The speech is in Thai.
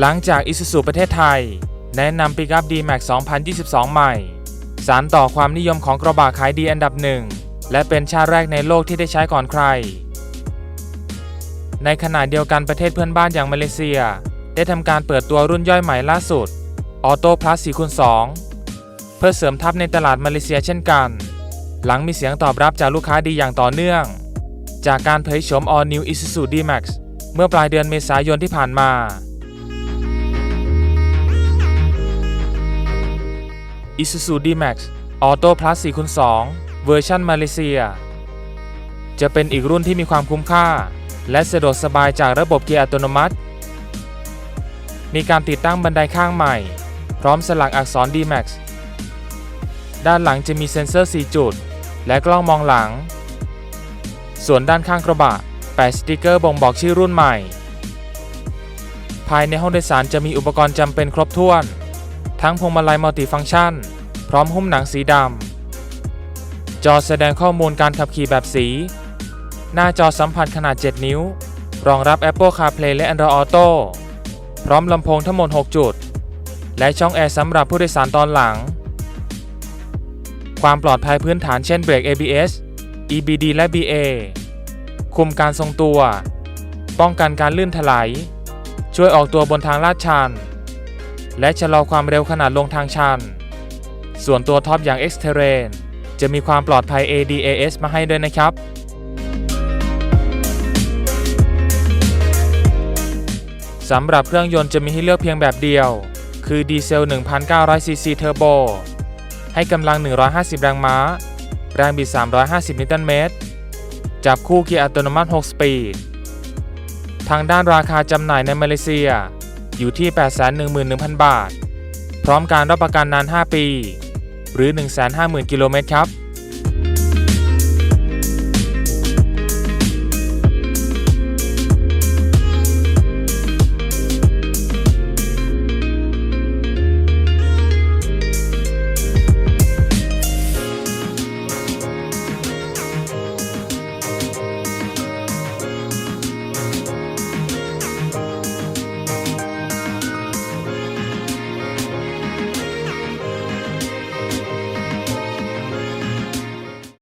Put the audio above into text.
หลังจาก Isuzu ประเทศไทย แนะนำ Pickup D-Max 2022 ใหม่ สารต่อความนิยมของกระบะขายดีอันดับหนึ่ง และเป็นชาติแรกในโลกที่ได้ใช้ก่อนใคร ในขณะเดียวกันประเทศเพื่อนบ้านอย่างมาเลเซีย ได้ทำการเปิดตัวรุ่นย่อยใหม่ล่าสุด Auto Plus 4 x 2เพื่อเสริมทัพในตลาดมาเลเซียเช่นกัน หลังมีเสียงตอบรับจากลูกค้าดีอย่างต่อเนื่อง จากการเผยโฉม All New Isuzu D-Max เมื่อปลายเดือนเมษายนที่ผ่านมา Isuzu D-Max Auto Plus 4 x 2 เวอร์ชันมาเลเซีย จะเป็นอีกรุ่นที่มีความคุ้มค่า และสะดวกสบายจากระบบเกียร์อัตโนมัติ มีการติดตั้งบันไดข้างใหม่ พร้อมสลักอักษร D-Max ด้านหลังจะมีเซ็นเซอร์ 4 จุด และกล้องมองหลัง ส่วนด้านข้างกระบะแปะสติกเกอร์บ่งบอกชื่อรุ่นใหม่ ภายในห้องโดยสารจะมีอุปกรณ์จำเป็นครบถ้วน ทั้งพวงมาลัยมัลติฟังก์ชัน ร้อมหุ้มหนังสีดำ จอแสดงข้อมูลการขับขี่แบบสี หน้าจอสัมผัสขนาด 7 นิ้ว รองรับ Apple CarPlay และ Android Auto พร้อมลำโพงทั้งหมด 6 จุด และช่องแอร์สำหรับผู้โดยสารตอนหลัง ความปลอดภัยพื้นฐานเช่นเบรก ABS EBD และ BA คุมการทรงตัว ป้องกันการลื่นถลาย ช่วยออกตัวบนทางลาดชัน และชะลอความเร็วขนาดลงทางชัน ส่วนตัวท็อปอย่าง X t e r r a n จะมีความปลอดภัย ADAS มาให้ด้วยนะครับ สำหรับเครื่องยนต์จะมีให้เลือกเพียงแบบเดียว คือดีเซล 1,900ซีซีเทอร์โบ ให้กำลัง 150 แรงม้า แรงบิด 350 นิวตันเมตร จับคู่เกียร์อัตโนมัติ 6 สปีด ทางด้านราคาจำหน่ายในมาเลเซีย อยู่ที่ 811,000 บาท พร้อมการรับประกันนาน 5 ปี หรือ 150,000 กิโลเมตรครับ